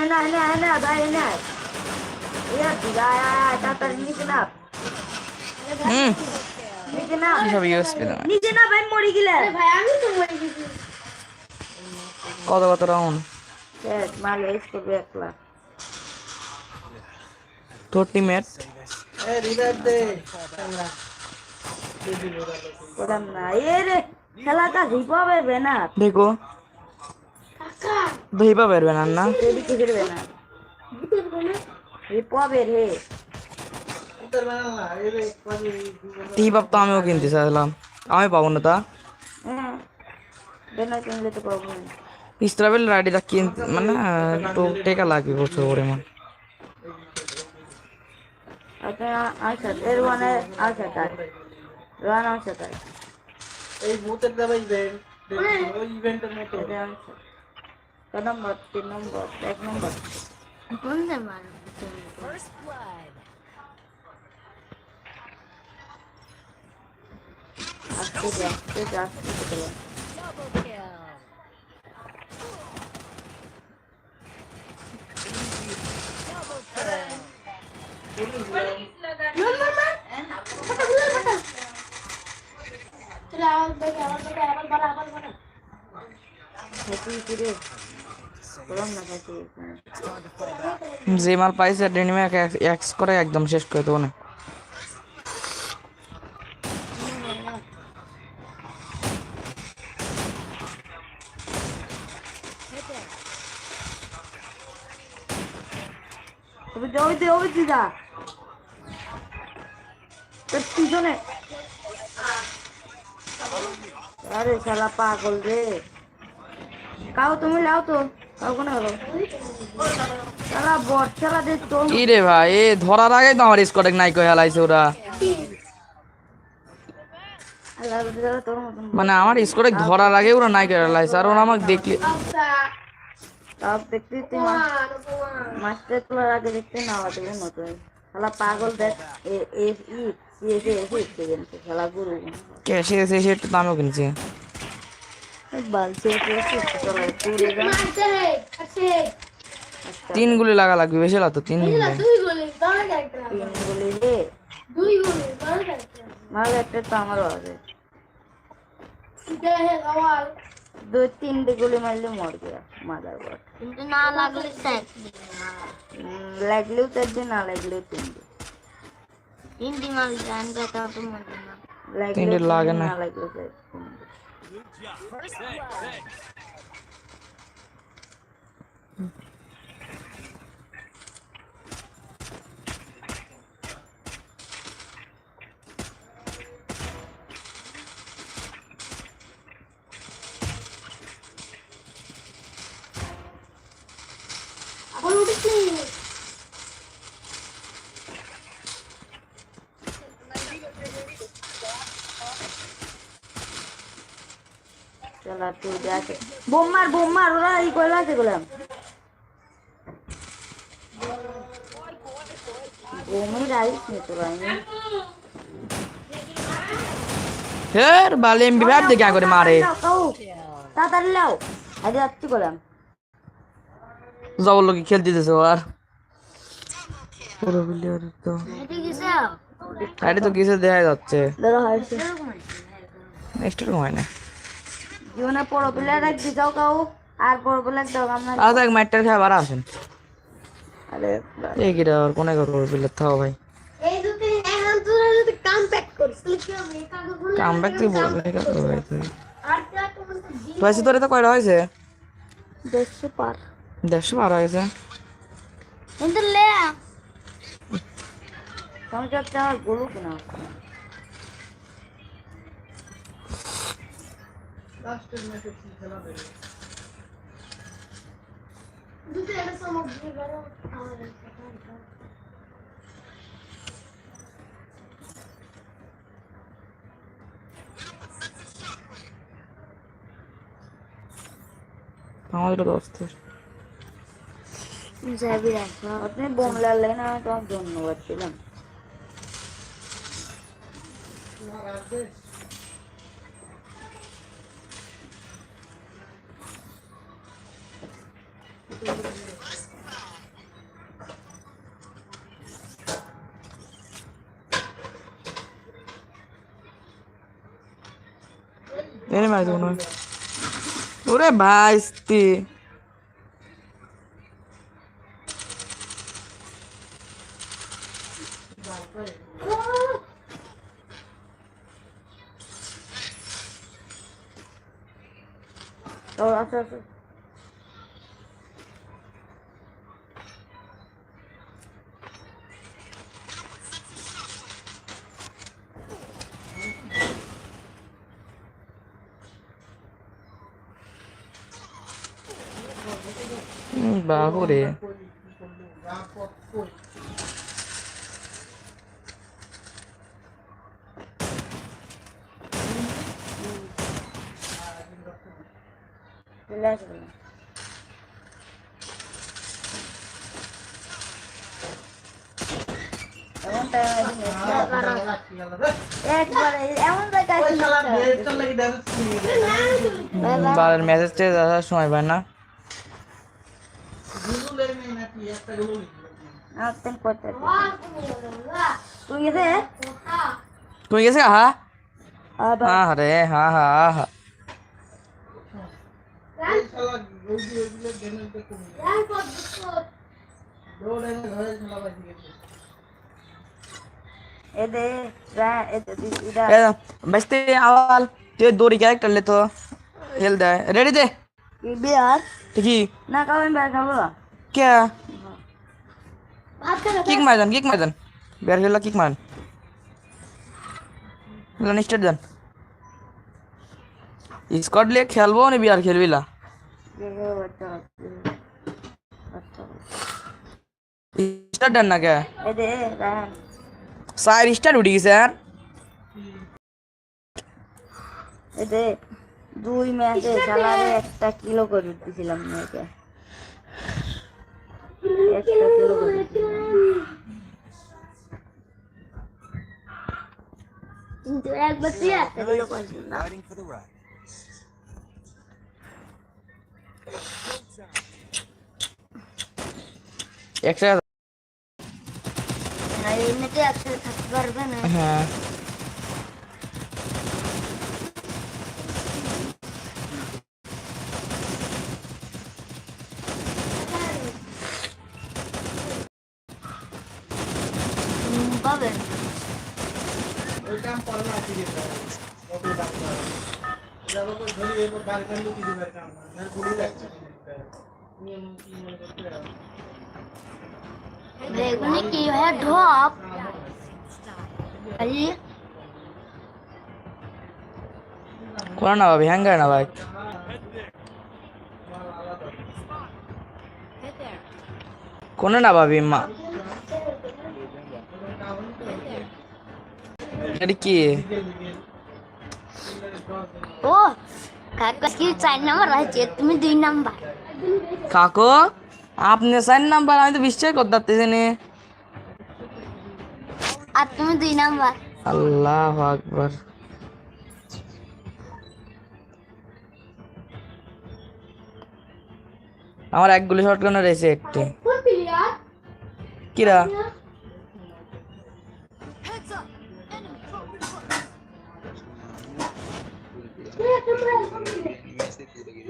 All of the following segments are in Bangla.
এনে আয়, এনে আয়, ভাই, এনে আয়। এই আর কি, আয়, আয়, আয়, তাড়াতাড়ি নিচে নাম। হুম নিচে নাম। কি সব ইউজ পেলাম নিচে নাম, ভাই, মরে গেলে। কত কত রাউন্ড শেষ, মারলে ace করবে একলা। তোর টিমেট করলাম না। এ রে, খেলাটা দেখো। হে। তো আমিও কিনতে চাইলাম আমি পাবো না তা। কিনলে তো পাবো না। স্ট্রাবেল রাইডিটা কিনতে মানে একটু টেকা লাগবে প্রচুর পরিমাণ। আচ্ছা, আচ্ছা, এর মানে আচ্ছা, তাই। রন আচ্ছা, তাই। এই ভূতের দেবে ইভেন্ট ওই ইভেন্টের মতো এটা আচ্ছা। ক নম্বর? তিন নম্বর, এক নম্বর। First blood. আস্তে যা, আস্তে যা, আস্তে করতে হবে। Double kill. Double kill. খাইতে ফিরে। করলাম না খাইতে। যে মাল পাইছে ডেনিমে এক্স করে একদম শেষ করে দেবো না। আরে শালা পাগল রে। কাউ তুমি লাও তো কাউ কোনে হলো শালা বট শালা দে তো কি রে ভাই এ ধরার আগে তো আমার স্কোয়াড নাই কই হেলাইছে ওরা। মানে আমার স্কোয়াড ধরার আগে ওরা নাই করে হেলাইছে আর ওরা আমাকে দেখলে তাও দেখতে তুই মাস্টার তোলার আগে দেখতে না আওয়াজ মতো শালা পাগল দেখ এ এ ই ক্যাশে এসে এসে একটু দামও কিনছে। তিন গুলি লাগা লাগবে বেশি লাগতো তিন গুলি। মাল একটা তো আমারও আছে দুই তিনটে গুলি মারলে মর গিয়া মাদার বট কিন্তু না লাগলে লাগলেও চারটে না লাগলেও তিনটে। হিন্দি মাল জান কথা তো মনে না লাগলেও তিনটে তুই দেখে। বোম মার বোম মার ওরা এই কয়লা আছে গোলাম তোরা ফের বালে এমবি ভাব দেখে করে মারে। তাড়াতাড়ি লাও আগে যাচ্ছি গোলাম জবর লোকে খেলতে দিতেছে আর পুরো তো। কিসে সাইডে তো কিছু দেখা যাচ্ছে। দাদা হয়েছে নেক্সট রুম হয় না। জীবনে পড়ো প্লেয়ার রাখবি যাও কাউ। আর পড়ো প্লেয়ার দাও আমরা আর দেখ ম্যাটটার খায় বারা আসেন আরে এই কি আর কোনে করব প্লেয়ার থাও ভাই। এই দুটো এখন তোরা যদি কাম ব্যাক করিস তাহলে কি হবে? কাকে কাম ব্যাক তুই বলবি না কেন ভাই তুই। আর তো আছে তোর তো কয়টা হয়েছে? দেড়শো পার। দেড়শো বারো হয়েছে? কিন্তু লে সংসারটা আমার বলুক না? লাস্টের ম্যাচে কি খেলা দেবে দুটো একটা সামগ্রী করো আমাদের আমাদের দোস্তের যাবি রাখো আপনি বোম লাগলে না তোমার ধন্যবাদ ছিলাম এনে মারি দেবো না ওরে ভাই স্তি তো আচ্ছা আচ্ছা বাহুরে চলে আসবে এমন টাইম একবারে এমন জায়গায় ওই শালা নেটটা লাগি ড্যামেজ করে বালের মেসেজ টেজ আসার সময় পায় না গুলো লেগে নেই নাকি একটা গুলো আপনি করতে তুই গেছে তুমি গেছে হা আবার হা রে হা হা হা এই শালা ওই যে ওইগুলো ড্যামেজটা কমে দৌড় এনে ঘরে খেলা কিক মার দেন কিক মার দেন। বের খেলা কিক মার লান স্টার্ট দেন। স্কট লিয়ে খেলব নি বিয়ার খেলবি লা। স্টার্ট দেন না কে? এদে রা স্টার্ট উঠি গেছে আর এদে দুই ম্যাচে সালারে একটা কিলো করে দিছিলাম মেয়েকে। দিছিলাম। কিন্তু একবার তুই একটা এমনিতে একসাথে থাকতে পারবে না হ্যাঁ হুম, পাবে ওই কাম করে না কি দিতে কত দাম করে যাব তো ধরি এবার বার করে কি দিবে কাম না গুলি লাগছে নিয়ম কি মনে করতে হবে বেগুনি কি হয় ঢপ কোন না ভাবি হ্যাঙ্গার না ভাই কোন না ভাবি মা এটা কি ও কাকা কি চার নাম্বার আছে তুমি দুই নাম্বার কাকু আপনি সাইন নাম্বার আমি তো বিশ্বাস করতে পারতেছি নি। আর তুমি দুই নাম্বার। আল্লাহ আকবার। আমার এক গুলি শটগান রয়েছে একটি। কিরা?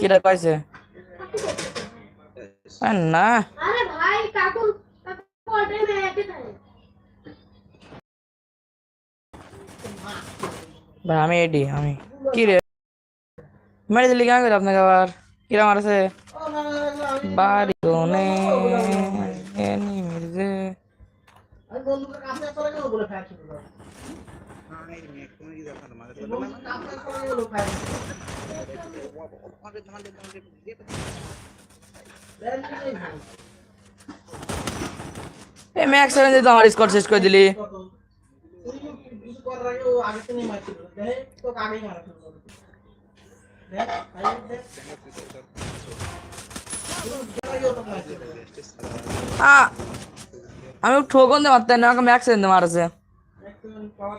কিরা কইছে? আরে না আরে ভাই কাকু কাকু অল্টে মেয়েতে থাকে ভাই আমি এডি আমি কি রে মেরে দিলি কেন করে আপনাকে আবার কিরা মারছে ও না না না আমি বাড়ি কোনে মির্জে আমি বন্ধুকে কাছে চলে গেল বলে ফায়ার শুরু করো বন্ধু কাছে চলে গেল ফায়ার এ ম্যাক্স সেভেন তো আমার স্কোর শেষ করে দিলি আমি ঠোকন দে মারতে না আমাকে ম্যাক্স সেভেন মারছে ম্যাক্সিমাম পাওয়ার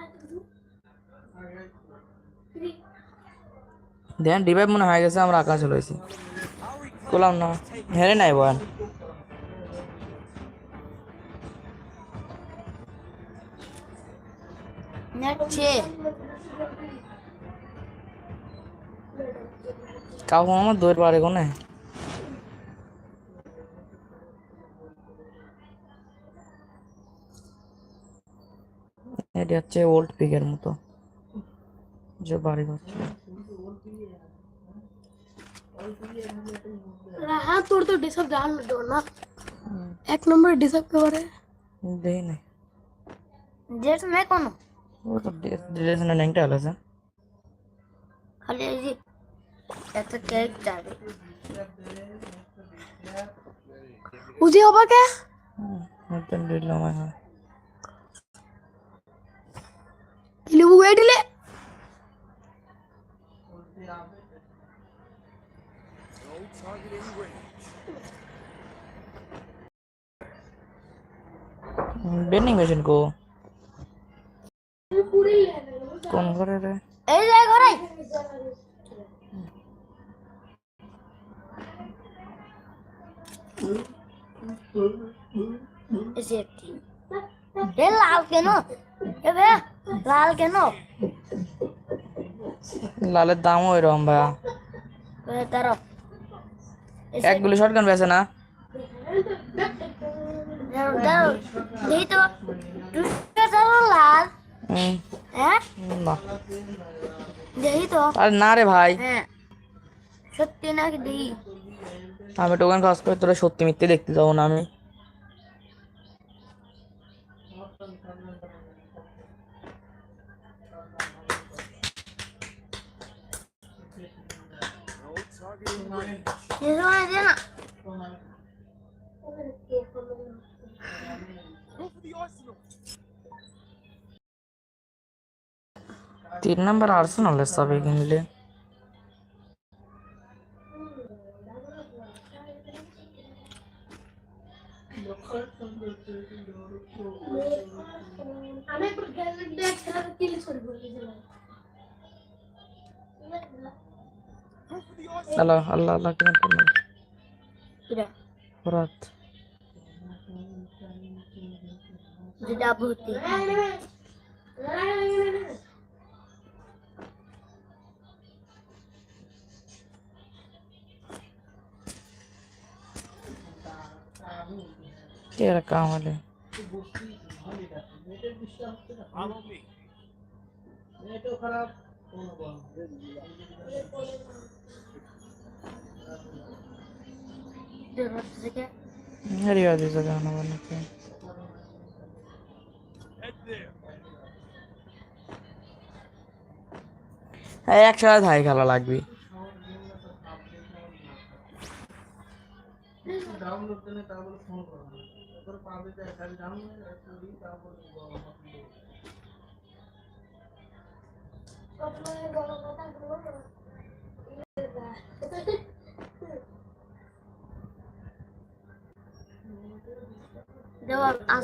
দেন ডিভাইভ মনে হয়ে গেছে আমরা আকাশ লইছি। করলাম না হেরে নাই বয়ান। কাউ আমার দৌড় পারে কোনে? এটি হচ্ছে ওল্ড পিকের মতো। যে বাড়ি করছে হ্যাঁ তোর তো ডিসাব জান না এক নম্বর ডিসাব কে পারে দেখি নাই ড্রেস নাই কোনো ও তো ডিরেকশনে ন্যাংটা হলেছে খালি এই যে একটা কেক যাবে উজি হবা কে নতুন দিলাম হয় লিবু গয়ে দিলে বেন্ডিং মেশিন কো কোন ঘরে লাল কেন? এ বে লাল কেন? লালের দামও এরকম ভাইয়া। এ বেছে না দাঁড়াও। দাঁড়াও দেখি তো টুসটা তারো লাল হুম, বেছে না আরে না রে ভাই। হ্যাঁ। সত্যি নাকি আমি টোকেন খাস করে তোরা সত্যি মিথ্যে দেখতে যাব না আমি। এ সময় দে না তিন নাম্বার আর্সেনালের সবই কিনলে আমি একটু গ্যাজেট দিয়ে খেলা কিল করে আল্লাহ আল্লাহ আল্লাহ কেন করলেন এটা রাত যেটা ভর্তি তেরা কাম Head there. হ্যাঁ একসাথে থাই খেলা লাগবে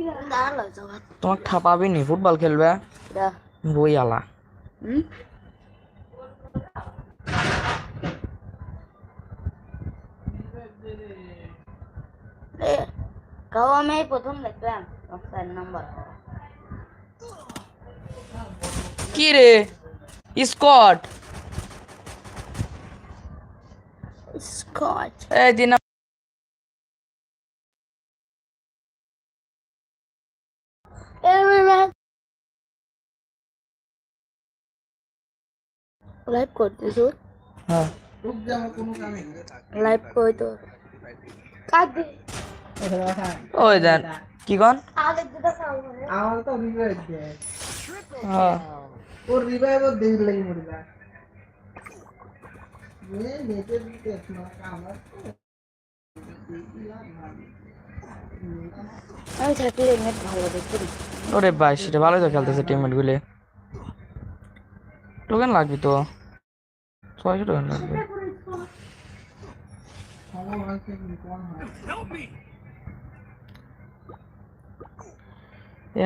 না দাঁড়াল জগৎ তোমাকে ঠাপাবি নি ফুটবল খেলবে? বই আলা। হুম? এ কাউ আমি এই প্রথম দেখলাম চার নম্বর। কি রে? স্কট? স্কচ এই দিন লাইভ করতেছ হ্যাঁ লাইভ কই তো কাঁদে ওই দেন কি কন? আমার তো রিভাইভ দেয়। হ্যাঁ ওর রিভাইভ দেরি লাগি মরে যায় এ নেটের দিতে না আমার ওরে ভাই, সেটা ভালোই তো খেলতেছে টিমমেট গুলি টোকেন লাগবি তো ছয়শো টোকেন লাগবে.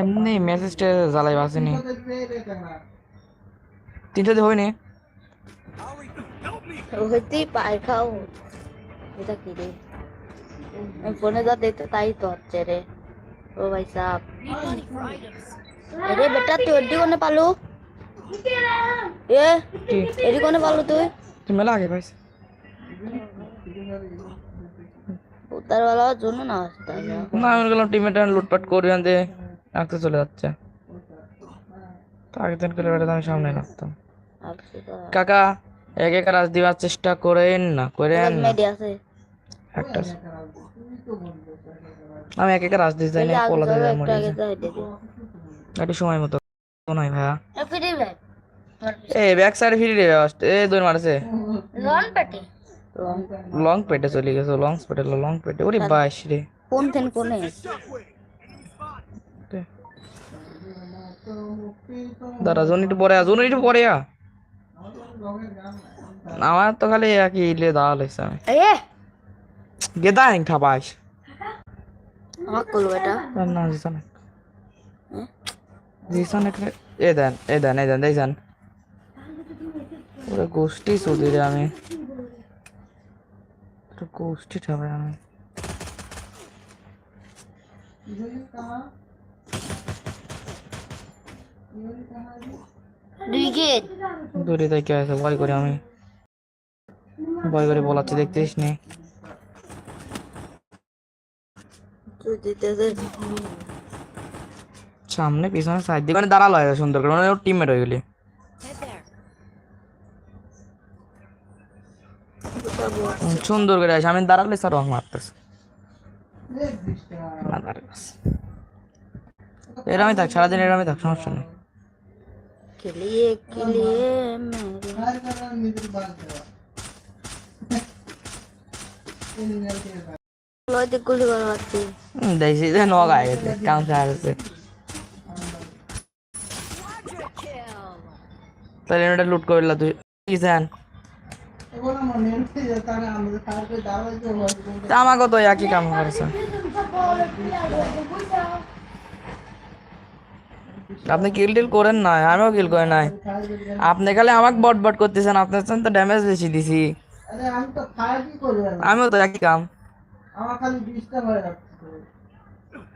এমনি মেসেজটা জ্বালাই বাসেনি তিনশো দিয়ে হয়নি. Help me. হইতেই খাও। এটা কি রে? ফোনে যা দেখতে তাই তো হচ্ছে রে। ও ভাই সাহ. আরে বেটা তুই এডি কোনে পালু? এ এডি কোনে পালু তুই? তুই মেলা আগে পাইছ উত্তর বেলা জন্য না আসতে। না? আমি গেলাম টিমমেট লুটপাট করি আনতে। রাখতে চলে যাচ্ছে। তো আগের দিন করে বেড়াতে আমি সামনে রাখতাম কাকা এক এক রাজ দিবার চেষ্টা করেন না করেন না। একটা আমি এক এক রাজ দিতে যাই না পোলা দিয়ে মরে একটু সময় মতো। নয় ভাইয়া। এ ব্যাক সাইড ফিরে রে এ দৌড় মারছে। লন পেটে লং পেটে চলে গেছে লং পেটে লং পেটে ওরে বাইশ রে। কোন থেন কোনে. দাদা জোন একটু পরে জোন একটু পরে আ আমার তো খালি একই ইলে দাঁড়া লাগছে আমি গেদা হিং ঠাপাইস আমার কলু এটা। না জিসান জিসান এ? দেন এ দেন এ দেন দেখছেন ওরে গোষ্ঠী চুদি রে আমি। গোষ্ঠী ঠাপাই আমি। দুই গেট দূরে থেকে আছে ভয় করে আমি। ভয় করে বলাচ্ছি, দেখতেছিস নি? সামনে, পিছনে সাইড দিয়ে। মানে দাঁড়াল হয় সুন্দর করে মানে ওর টিমমেট হয়ে গেলি। সুন্দর করে আছে আমি দাঁড়ালে স্যার রং মারতেছে। এরমই থাক, সারাদিন এরমই থাক, সমস্যা নেই। খেলিয়ে খেলিয়ে মেরে আর কারণ নিজের বাদ দেওয়া এই নিয়ে কে লইতে গুলি করা হচ্ছে হুম, দেখছি যে নগ আগে গেছে কাম আছে তাহলে এটা লুট করলা তুই কি জান এখন আমার নেমতে যেতে হবে আমাদের কালকে দাওয়াই তো হবে তা আমাকে তো একই কাম করেছে আপনি কিল টিল করেন না আমিও কিল করে নাই আপনি খালি আমাকে বট বট করতেছেন আপনার জন্য তো ড্যামেজ বেশি দিছি আরে আমি তো ফায়ার কি করে জানি আমিও তো একই কাম আমার খালি ডিস্টার্ব হয়ে যাচ্ছে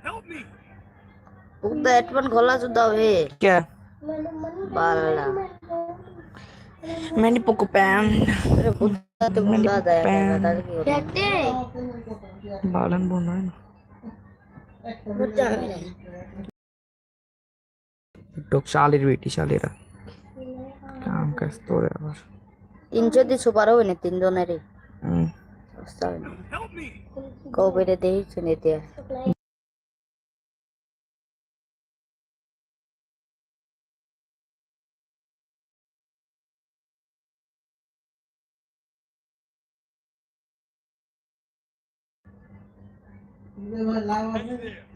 Help me. উদা হেডফোন খোলা সুদা হে কে বালা मैंने पोको पैन আরে বুঝতে বুঝা যায় না তাহলে কি হবে? দেখতে बालन बोल रहा है ना বুঝতে টুকটুক শালির বেটি শালিরা। কাম কাজ তোরে আবার। তিনশো দিছো পারো না তিনজনেরই। কবে দেখছ না Thank you.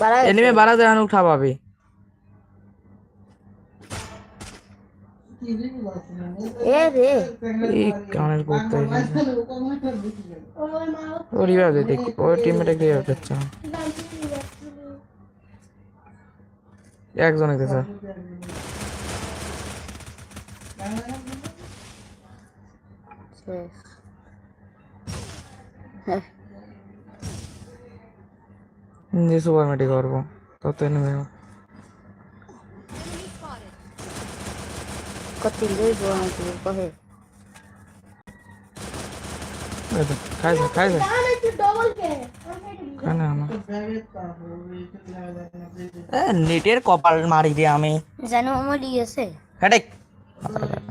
বাড়া एनिमे 12 से उठा पाबे এ রে এই কানের করতে ও রিভাইভ দে দেখ ও টিমমেটে রিভাইভ দিচ্ছে একজন আছে স্যার শেষ যে সুপার মেটি করব তত এনিমে কত তিনজনই বড় তুই কহে খাই যা খাই যা কানে আমার নেটের কপাল মারি দিয়ে আমি জানো আমার ই আছে হেডেক